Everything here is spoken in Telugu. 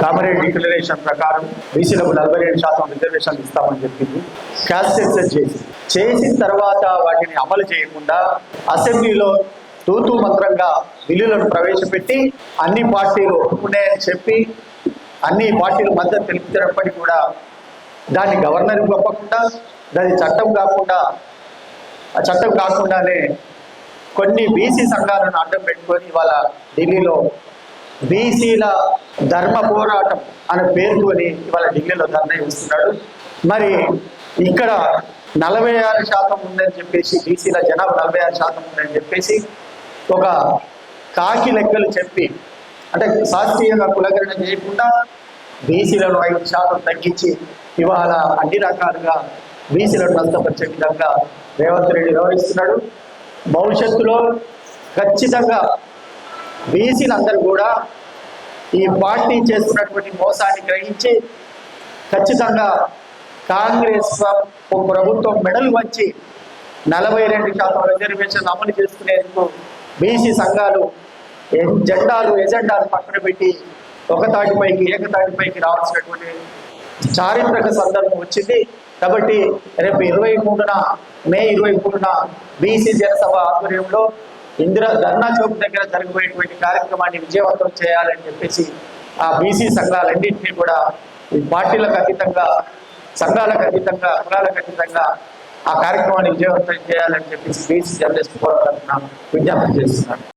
కామరేడ్ డిక్లరేషన్ ప్రకారం బీసీలకు నలభై రెండు శాతం రిజర్వేషన్ ఇస్తామని చెప్పింది. క్యాస్ట్ సెన్సెస్ చేసి. చేసిన తర్వాత వాటిని అమలు చేయకుండా అసెంబ్లీలో తూతూ మంత్రంగా బిల్లులను ప్రవేశపెట్టి అన్ని పార్టీలు ఒప్పుకున్నాయని చెప్పి అన్ని పార్టీలు మద్దతు తెలుపుతున్నప్పటికీ కూడా దాన్ని గవర్నర్ గొప్పకుండా దాని చట్టం కాకుండా ఆ చట్టం కాకుండానే కొన్ని బీసీ సంఘాలను అడ్డం పెట్టుకొని ఇవాళ ఢిల్లీలో బీసీల ధర్మ పోరాటం అనే పేరుతోని ఇవాళ ఢిల్లీలో ధర్నా ఇస్తున్నాడు మరి ఇక్కడ నలభై ఆరు శాతం ఉందని చెప్పేసి బీసీల జనాభా నలభై ఆరు శాతం ఉందని చెప్పేసి ఒక కాకి లెక్కలు చెప్పి అంటే శాస్త్రీయంగా కులగరణ చేయకుండా బీసీలను ఐదు శాతం తగ్గించి ఇవాళ అన్ని రకాలుగా బీసీలను నష్టపరిచే విధంగా రేవంత్ రెడ్డి వ్యవహరిస్తున్నాడు. భవిష్యత్తులో ఖచ్చితంగా బీసీలందరూ కూడా ఈ పార్టీ చేస్తున్నటువంటి మోసాన్ని గ్రహించి ఖచ్చితంగా కాంగ్రెస్ ప్రభుత్వం మెడలు వచ్చి నలభై రెండు శాతం రిజర్వేషన్ అమలు చేసుకునేందుకు బీసీ సంఘాలు జెండాలు ఎజెండాలు పక్కన పెట్టి ఒక తాటిపైకి ఏకతాటిపైకి రావాల్సినటువంటి చారిత్రక సందర్భం వచ్చింది. కాబట్టి రేపు ఇరవై మూడున మే ఇరవై మూడున బీసీ జనసభ ఆధ్వర్యంలో ఇందిరా ధర్నా చౌక్ దగ్గర జరగబోయేటువంటి కార్యక్రమాన్ని విజయవంతం చేయాలని చెప్పేసి ఆ బీసీ సంఘాలన్నింటినీ కూడా ఈ పార్టీలకు అతీతంగా సంఘాలకు అతీతంగా కులాలకు అతీతంగా ఆ కార్యక్రమాన్ని విజయవంతం చేయాలని చెప్పేసి బీసీ జర్నలిస్ట్ పోరాటం విజ్ఞప్తి చేస్తున్నాను.